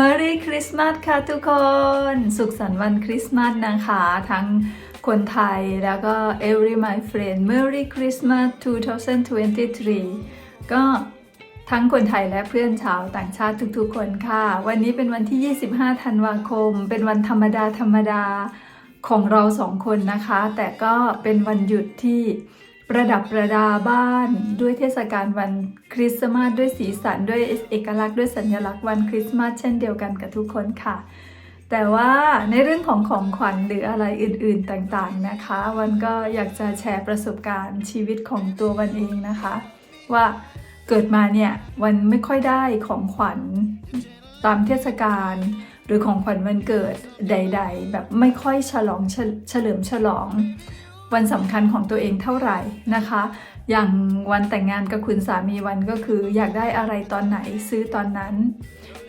Merry Christmas ค่ะทุกคน สุขสันต์วันคริสต์มาสนะคะ ทั้งคนไทยแล้วก็ every my friend Merry Christmas 2023 ก็ทั้งคนไทยและเพื่อนชาวต่างชาติทุกๆคนค่ะ วันนี้เป็นวันที่ 25 ธันวาคม เป็นวันธรรมดาธรรมดาของเราสองคนนะคะ แต่ก็เป็นวันหยุดที่ ประดับประดาบ้านด้วยเทศกาลวันคริสต์มาสด้วยสีสันด้วยเอกลักษณ์ด้วยสัญลักษณ์วันคริสต์มาสเช่นเดียวกันกับทุกคนค่ะ แต่ว่าในเรื่องของของขวัญหรืออะไรอื่นๆต่างๆนะคะ วันก็อยากจะแชร์ประสบการณ์ชีวิตของตัววันเองนะคะ ว่าเกิดมาเนี่ยวันไม่ค่อยได้ของขวัญตามเทศกาลหรือของขวัญวันเกิดใด ๆ แบบไม่ค่อยฉลองเฉเฉลิมฉลอง วันสำคัญของตัวเองเท่าไหร่นะคะ อย่างวันแต่งงานกับคุณสามีวันก็คือ อยากได้อะไรตอนไหนซื้อตอนนั้น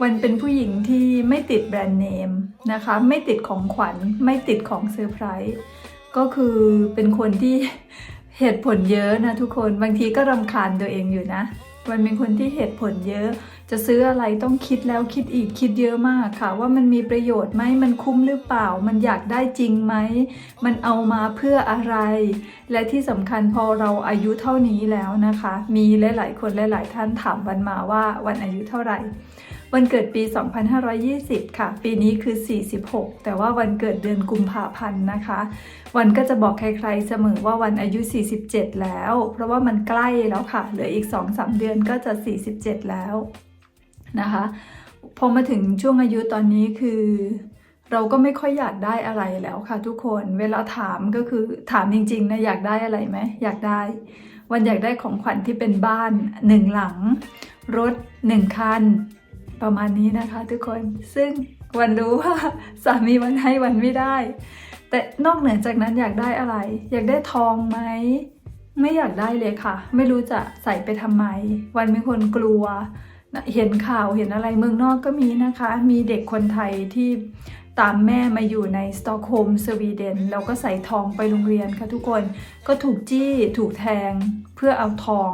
วันเป็นผู้หญิงที่ไม่ติดแบรนด์เนมนะคะ ไม่ติดของขวัญ ไม่ติดของเซอร์ไพรส์ก็คือเป็นคนที่เหตุผลเยอะนะทุกคนบางทีก็รำคาญตัวเองอยู่นะ วันเป็นคนที่เหตุผลเยอะ จะซื้ออะไรต้องคิดแล้วคิดอีกคิดเยอะมากค่ะ ว่ามันมีประโยชน์ไหมมันคุ้มหรือเปล่า มันอยากได้จริงไหมมันเอามาเพื่ออะไร และที่สำคัญพอเราอายุเท่านี้แล้วนะคะ มีหลาย ๆ คนหลาย ๆ ท่านถามวันมาว่าวันอายุเท่าไหร่วันเกิดปี 2520 ค่ะ ปีนี้คือ 46 แต่ว่าวันเกิดเดือนกุมภาพันธ์นะคะ วันก็จะบอกใครๆเสมอว่าวันอายุ 47 แล้ว เพราะว่ามันใกล้แล้วค่ะ เหลืออีก 2-3 เดือนก็จะ 47 แล้ว นะคะพอมาถึงช่วงอายุตอนนี้คือ เราก็ไม่ค่อยอยากได้อะไรแล้วค่ะทุกคนเวลาถามก็คือถามจริงๆนะอยากได้อะไรไหมอยากได้ วันอยากได้ของขวัญที่เป็นบ้านหนึ่งหลัง รถหนึ่งคัน ประมาณนี้นะคะทุกคนซึ่งวันรู้ว่าสามีวันให้วันไม่ได้ แต่นอกเหนือจากนั้นอยากได้อะไร อยากได้ทองไหมไม่อยากได้เลยค่ะ ไม่รู้จะใส่ไปทำไม วันเป็นคนกลัว เห็นข่าวเห็นอะไรเมืองนอกก็มีนะคะ มีเด็กคนไทยที่ตามแม่มาอยู่ในสตอกโฮล์มสวีเดนแล้วก็ใส่ทองไปโรงเรียนค่ะทุกคนก็ถูกจี้ถูกแทงเพื่อเอาทอง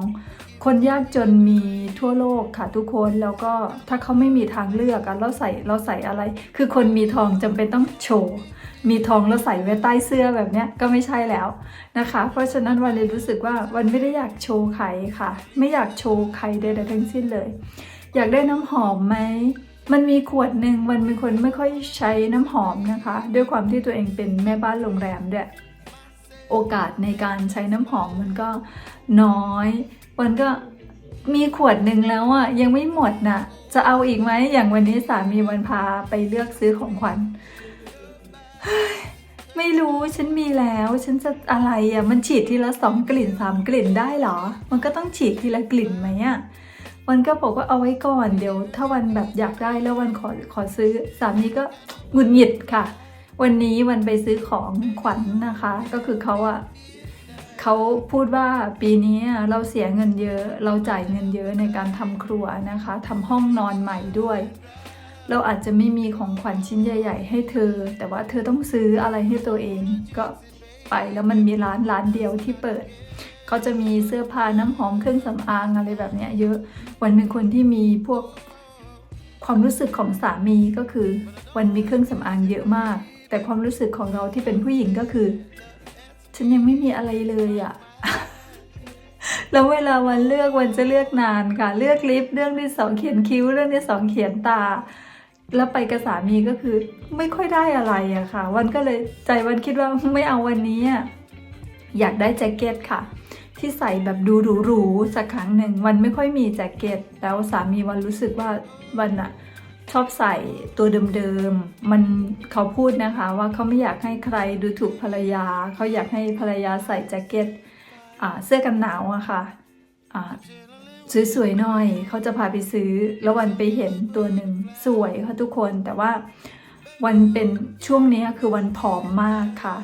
คนยากจนมีทั่วโลกค่ะทุกคนแล้วก็ถ้าเขาไม่มีทางเลือกอะเราใส่เราใส่อะไร คือคนมีทองจำเป็นต้องโชว์ มีทองแล้วใส่ไว้ใต้เสื้อแบบเนี้ยก็ไม่ใช่แล้วนะคะ เพราะฉะนั้นวันเลยรู้สึกว่าวันไม่ได้อยากโชว์ใครค่ะ ไม่อยากโชว์ใครใดๆทั้งสิ้นเลย อยากได้น้ำหอมไหมมันมีขวดหนึ่งวันเป็นคนไม่ค่อยใช้น้ำหอมนะคะ ด้วยความที่ตัวเองเป็นแม่บ้านโรงแรมด้วยโอกาสในการใช้น้ำหอมมันก็น้อยวันก็มีขวดหนึ่งแล้วอะยังไม่หมดน่ะจะเอาอีกไหมอย่างวันนี้สามีวันพาไปเลือกซื้อของขวัญ ไม่รู้ฉันมีแล้ว ฉันจะอะไรอะ มันฉีดทีละสองกลิ่นสามกลิ่นได้เหรอ มันก็ต้องฉีดทีละกลิ่นไหมอะวันก็บอกว่าเอาไว้ก่อนเดี๋ยว ถ้าวันแบบอยากได้แล้ววันขอขอซื้อสามีก็หงุดหงิดค่ะ วันนี้วันไปซื้อของขวัญนะคะ ก็คือเขาอะเขาพูดว่าปีนี้เราเสียเงินเยอะ เราจ่ายเงินเยอะในการทำครัวนะคะทำห้องนอนใหม่ด้วย เราอาจจะไม่มีของขวัญชิ้นใหญ่ ๆ ให้เธอ แต่ว่าเธอต้องซื้ออะไรให้ตัวเอง ก็ไปแล้วมันมีร้านร้านเดียวที่เปิดเขาจะมีเสื้อผ้าน้ำหอมเครื่องสำอางอะไรแบบเนี้ยเยอะวันเป็นคนที่มีพวกความรู้สึกของสามีก็คือ วันมีเครื่องสำอางเยอะมาก แต่ความรู้สึกของเราที่เป็นผู้หญิงก็คือ ฉันยังไม่มีอะไรเลยอะแล้วเวลาวันเลือกวันจะเลือกนานค่ะ เลือกลิปเรื่องที่สองเขียนคิ้วเรื่องที่สองเขียนตา แล้วไปกับสามีก็คือไม่ค่อยได้อะไรอะค่ะ วันก็เลยใจวันคิดว่าไม่เอาวันนี้อยากได้แจ็คเก็ตค่ะ ที่ใส่แบบดูหรูๆสักครั้งหนึ่งวันไม่ค่อยมีแจ็คเก็ต แล้วสามีวันรู้สึกว่าวันอะชอบใส่ตัวเดิมๆ มันเขาพูดนะคะ ว่าเขาไม่อยากให้ใครดูถูกภรรยา เขาอยากให้ภรรยาใส่แจ็คเก็ตเสื้อกันหนาวอะค่ะอ่า สวยๆหน่อยเขาจะพาไปซื้อ แล้ววันไปเห็นตัวหนึ่งสวยค่ะทุกคนแต่ว่าวันเป็นช่วงนี้คือวันผอมมากค่ะ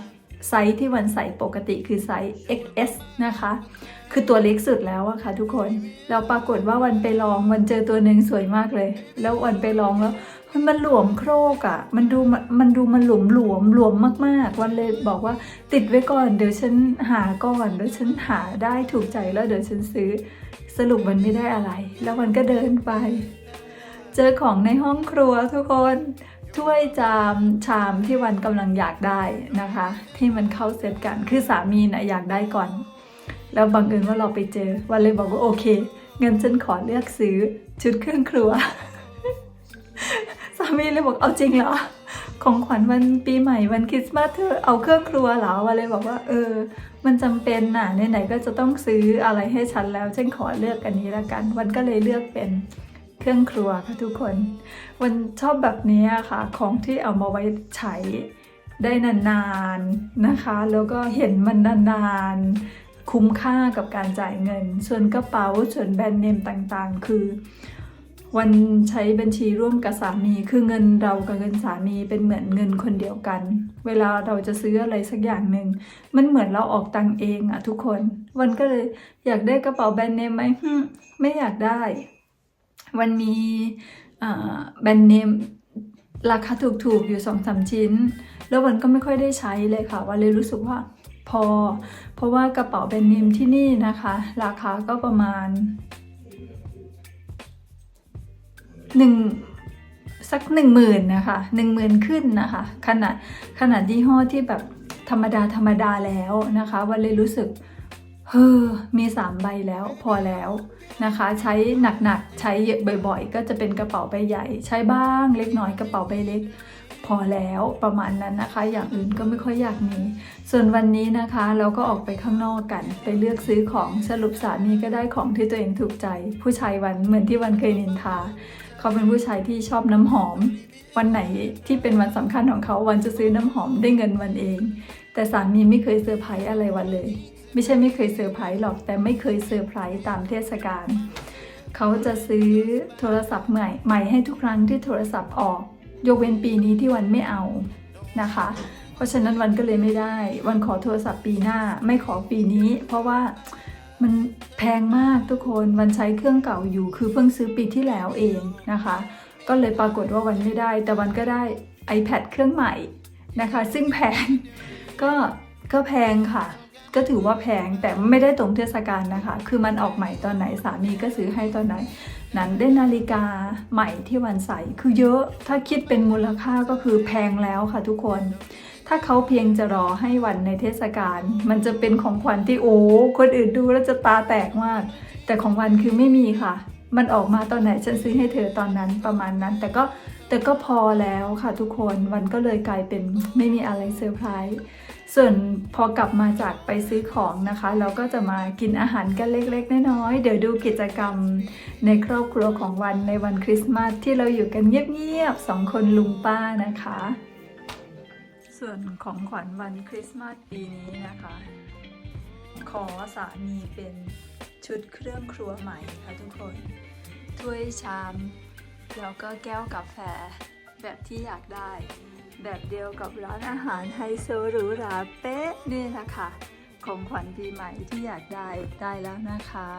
ไซส์ที่วันใส่ปกติคือไซส์ XS นะคะ คือตัวเล็กสุดแล้วอะค่ะทุกคนแล้วปรากฏว่าวันไปลองวันเจอตัวหนึ่งสวยมากเลย แล้ววันไปลองแล้วเฮ้ยมันหลวมโครกอะมันดูมันมันดูมันหลวมหลวมหลวมมากๆ วันเลยบอกว่าติดไว้ก่อนเดี๋ยวฉันหาก่อนเดี๋ยวฉันหาได้ถูกใจแล้วเดี๋ยวฉันซื้อ สรุปมันไม่ได้อะไร แล้ววันก็เดินไป เจอของในห้องครัวทุกคนถ้วยจามชามที่วันกำลังอยากได้นะคะ ที่มันเข้าเซตกันคือสามีนะอยากได้ก่อน แล้วบังเอิญว่าเราไปเจอวันเลยบอกว่าโอเคเงินฉันขอเลือกซื้อชุดเครื่องครัว สามีเลยบอกเอาจริงเหรอของขวัญวันปีใหม่วันคริสต์มาสเธอเอาเครื่องครัวเหรอวันเลยบอกว่าเออ มันจำเป็นน่ะไหนๆก็จะต้องซื้ออะไรให้ฉันแล้วฉันขอเลือกอันนี้ละกัน วันก็เลยเลือกเป็นเครื่องครัวค่ะทุกคนวันชอบแบบนี้อะค่ะ ของที่เอามาไว้ใช้ได้นานๆนะคะ แล้วก็เห็นมันนานๆ คุ้มค่ากับการจ่ายเงิน ส่วนกระเป๋าส่วนแบรนด์เนมต่างๆ คือ วันใช้บัญชีร่วมกับสามี คือเงินเรากับเงินสามีเป็นเหมือนเงินคนเดียวกัน เวลาเราจะซื้ออะไรสักอย่างหนึ่งมันเหมือนเราออกตังเองอะทุกคน วันก็เลยอยากได้กระเป๋าแบรนด์เนมไหมไม่อยากได้ วันมีแบรนด์เนมราคาถูกๆอยู่สองสามชิ้น แล้ววันก็ไม่ค่อยได้ใช้เลยค่ะวันเลยรู้สึกว่า พอ เพราะว่ากระเป๋าแบรนด์เนมที่นี่นะคะ ราคาก็ประมาณหนึ่งสักหนึ่งหมื่นนะคะหนึ่งหมื่นขึ้นนะคะขนาดขนาดยี่ห้อที่แบบธรรมดาธรรมดาแล้วนะคะวันเลยรู้สึกเฮ้อมีสามใบแล้วพอแล้วนะคะ ใช้หนักๆ ใช้เยอะบ่อยๆ ก็จะเป็นกระเป๋าใบใหญ่ ใช้บ้างเล็กน้อยกระเป๋าใบเล็ก พอแล้วประมาณนั้นนะคะ อย่างอื่นก็ไม่ค่อยอยากมี ส่วนวันนี้นะคะ เราก็ออกไปข้างนอกกัน ไปเลือกซื้อของสรุปสามีก็ได้ของที่ตัวเองถูกใจ ผู้ชายวันเหมือนที่วันเคยนินทา เขาเป็นผู้ชายที่ชอบน้ำหอม วันไหนที่เป็นวันสำคัญของเขาวันจะซื้อน้ำหอมได้เงินวันเอง แต่สามีไม่เคยเซอร์ไพรส์อะไรวันเลย ไม่ใช่ไม่เคยเซอร์ไพรส์หรอกแต่ไม่เคยเซอร์ไพรส์ตามเทศกาลเขาจะซื้อโทรศัพท์ใหม่ใหม่ให้ทุกครั้งที่โทรศัพท์ออก ยกเว้นปีนี้ที่วันไม่เอานะคะ เพราะฉะนั้นวันก็เลยไม่ได้ วันขอโทรศัพท์ปีหน้าไม่ขอปีนี้ เพราะว่ามันแพงมากทุกคนวันใช้เครื่องเก่าอยู่ คือเพิ่งซื้อปีที่แล้วเองนะคะ ก็เลยปรากฏว่าวันไม่ได้ แต่วันก็ได้ iPad เครื่องใหม่นะคะ ซึ่งแพงก็ก็แพงค่ะ ก็ถือว่าแพงแต่ไม่ได้ตรงเทศกาลนะคะ คือมันออกใหม่ตอนไหนสามีก็ซื้อให้ตอนไหน นั้นได้นาฬิกาใหม่ที่วันใสคือเยอะถ้าคิดเป็นมูลค่าก็คือแพงแล้วค่ะทุกคน ถ้าเขาเพียงจะรอให้วันในเทศกาลมันจะเป็นของขวัญที่โอ้คนอื่นดูแล้วจะตาแตกมาก แต่ของวันคือไม่มีค่ะ มันออกมาตอนไหนฉันซื้อให้เธอตอนนั้นประมาณนั้น แต่ก็แต่ก็พอแล้วค่ะทุกคนวันก็เลยกลายเป็นไม่มีอะไรเซอร์ไพรส์ ส่วนพอกลับมาจากไปซื้อของนะคะ เราก็จะมากินอาหารกันเล็กๆ น้อยๆ เดี๋ยวดูกิจกรรมในครอบครัวของวันในวันคริสต์มาสที่เราอยู่กันเงียบๆสองคนลุงป้านะคะ ส่วนของขวัญวันคริสต์มาสปีนี้นะคะ ขอสามีเป็นชุดเครื่องครัวใหม่ค่ะทุกคน ถ้วยชาม แล้วก็แก้วกาแฟแบบที่อยากได้ แบบเดียวกับร้านอาหารไฮโซหรูหราเป๊ะนี่แหละค่ะของขวัญปีใหม่ที่อยากได้ได้แล้วนะคะ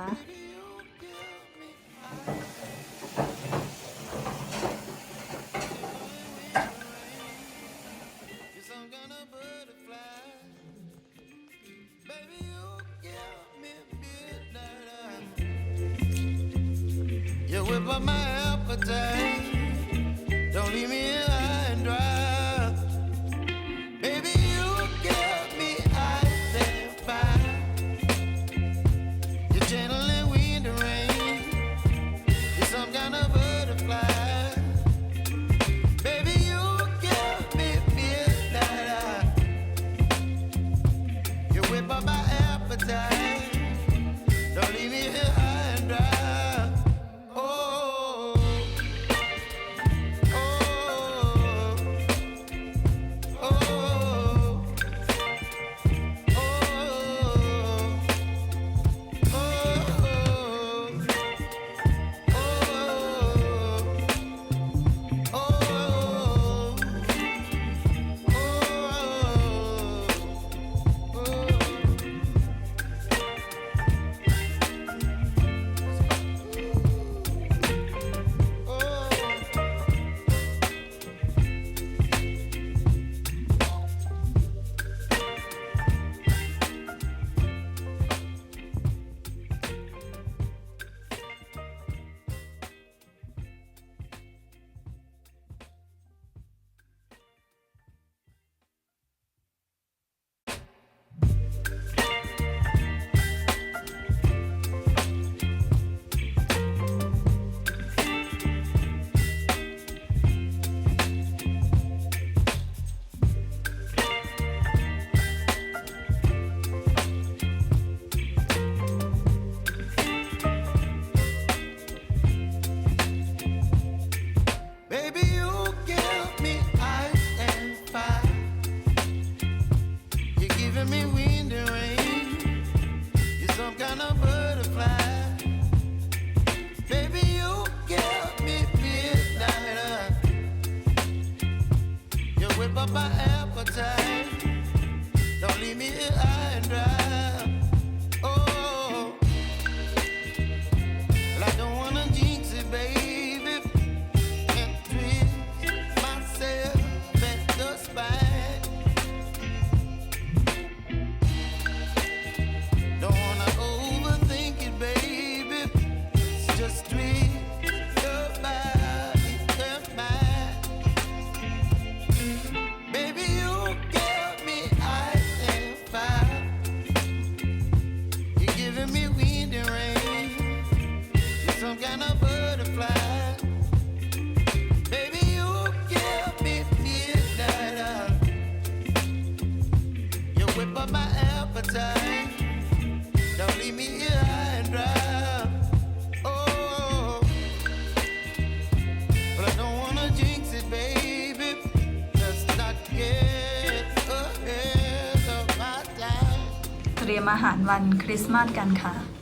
leave me here and dry. Oh, but I don't wanna jinx it, baby. Let's not get ahead of my time. เตรียมอาหารวันคริสต์มาสกันค่ะ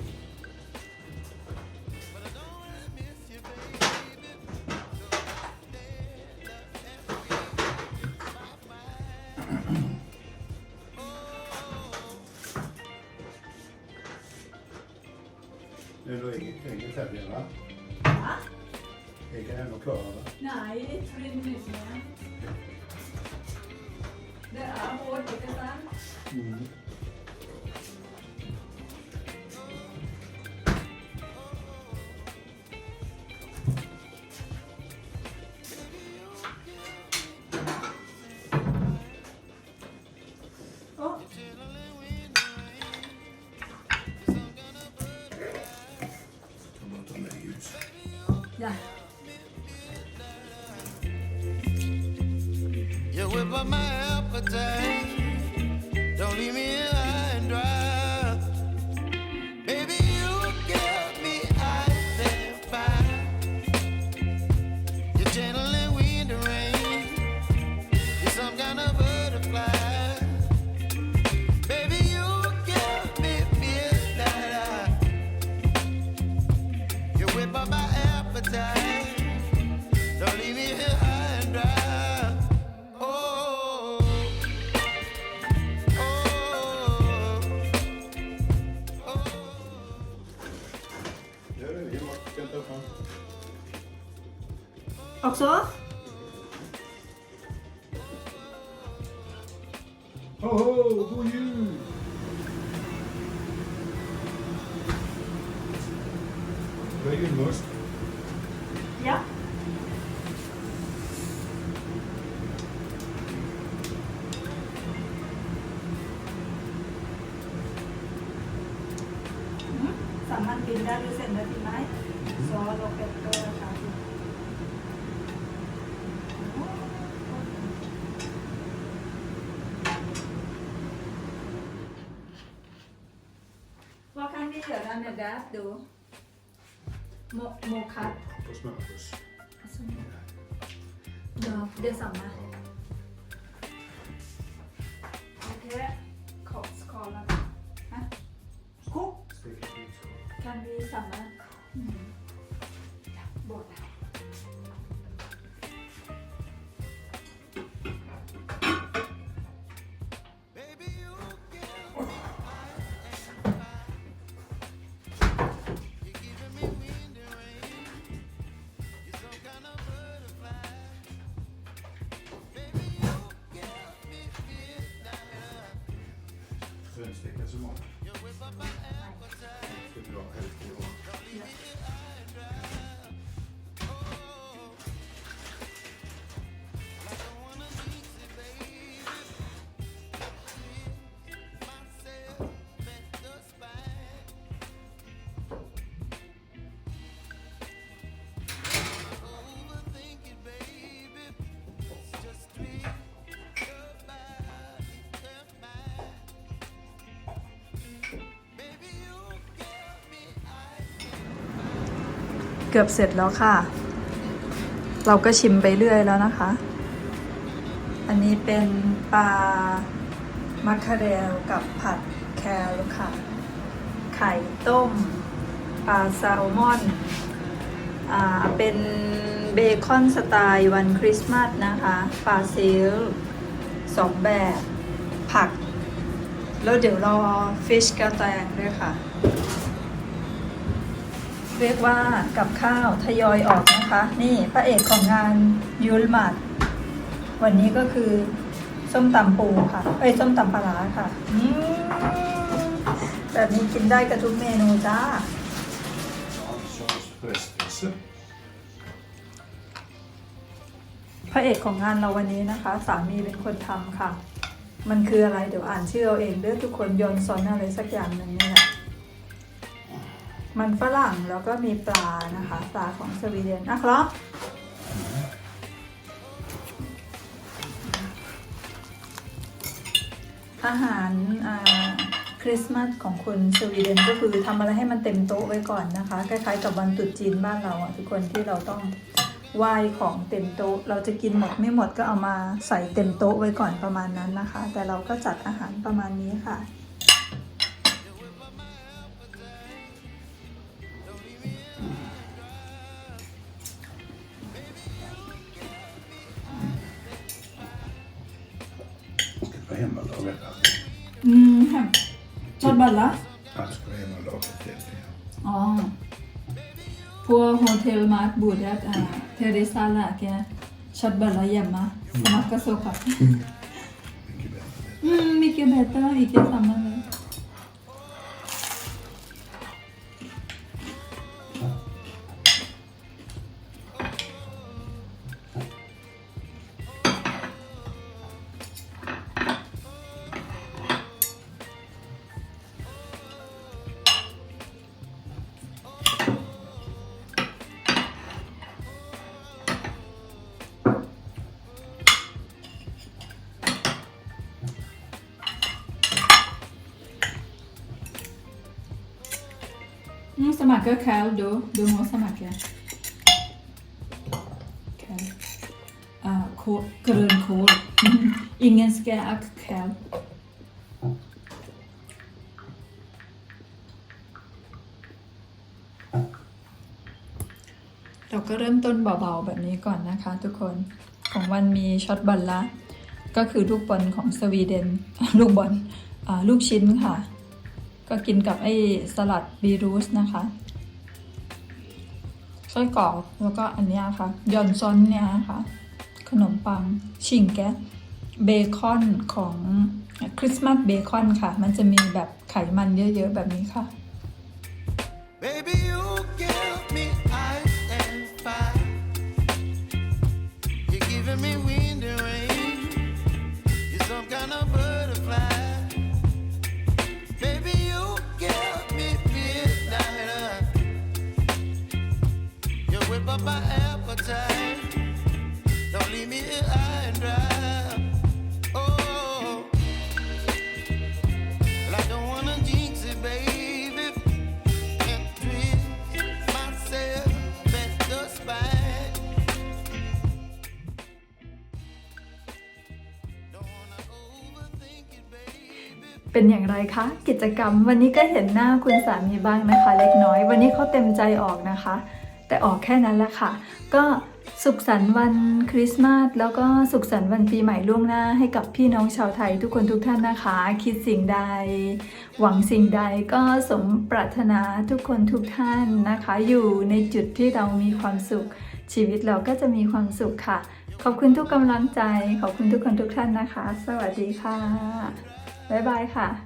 มซอโลเปเตอร์ค่ะ Vad kan vi göra med det då? Mo mokat. hos Marcus. Alltså, ja, detsamma. Okej, okay. kortskalat. Kan vi samla? Mm. Ja, båda. กือบเสร็จแล้วค่ะ เราก็ชิมไปเรื่อยแล้วนะคะ อันนี้เป็นปลามัคคาเรลกับผัดแคลค่ะ ไข่ต้ม ปลาแซลมอนอ่าเป็นเบคอนสไตล์วันคริสต์มาสนะคะ ปลาซิลสองแบบ ผัก แล้วเดี๋ยวรอฟิชกระแตงด้วยค่ะ เรียกว่ากับข้าวทยอยออกนะคะ นี่พระเอกของงานยูลมัดวันนี้ก็คือส้มตำปูค่ะเอ้ยส้มตำปลาค่ะแบบนี้กินได้กับทุกเมนูจ้า พระเอกของงานเราวันนี้นะคะ สามีเป็นคนทำค่ะ มันคืออะไรเดี๋ยวอ่านชื่อเอาเองเด้อทุกคนยอนซอนอะไรสักอย่างหนึ่งนี่แหละ มันฝรั่งแล้วก็มีปลานะคะปลาของสวีเดนนะครับอาหารคริสต์มาสของคนสวีเดนก็คือทำอะไรให้มันเต็มโต๊ะไว้ก่อนนะคะคล้ายๆกับวันตรุษจีนบ้านเราอะทุกคนที่เราต้องไหว้ของเต็มโต๊ะ เราจะกินหมดไม่หมดก็เอามาใส่เต็มโต๊ะไว้ก่อนประมาณนั้นนะคะ แต่เราก็จัดอาหารประมาณนี้ค่ะ ตบัตรละเยี่ยมมะสมัครก็โซค่ะ Mycket bättre. อืม ลอ่าโคกรนโคด ingen ska ak kväll เราก็เริ่มต้นเบาๆแบบนี้ก่อนนะคะทุกคนของวันมีช็อตบอลละ ก็คือลูกบอลของสวีเดน ลูกบอลลูกชิ้นค่ะ ก็กินกับไอ้สลัดบีรูสนะคะไส้กรอกแล้วก็อันนี้ค่ะยอนซอนเนี่ยค่ะ ขนมปังชิงแกะเบคอนของคริสต์มาสเบคอนค่ะ มันจะมีแบบไขมันเยอะๆแบบนี้ค่ะ up my appetite. Don't leave me here high and dry. Oh, well, I don't wanna jinx it, baby and twist myself at the spine. Don't wanna overthink it, baby. เป็นอย่างไรคะ กิจกรรมวันนี้ก็เห็นหน้าคุณสามีบ้างนะคะ เล็กน้อย วันนี้เขาเต็มใจออกนะคะ แต่ออกแค่นั้นแหละค่ะ ก็สุขสันต์วันคริสต์มาสแล้วก็สุขสันต์วันปีใหม่ล่วงหน้าให้กับพี่น้องชาวไทยทุกคนทุกท่านนะคะ คิดสิ่งใด หวังสิ่งใดก็สมปรารถนาทุกคนทุกท่านนะคะ อยู่ในจุดที่เรามีความสุข ชีวิตเราก็จะมีความสุขค่ะ ขอบคุณทุกกำลังใจ ขอบคุณทุกคนทุกท่านนะคะ สวัสดีค่ะ บ๊ายบายค่ะ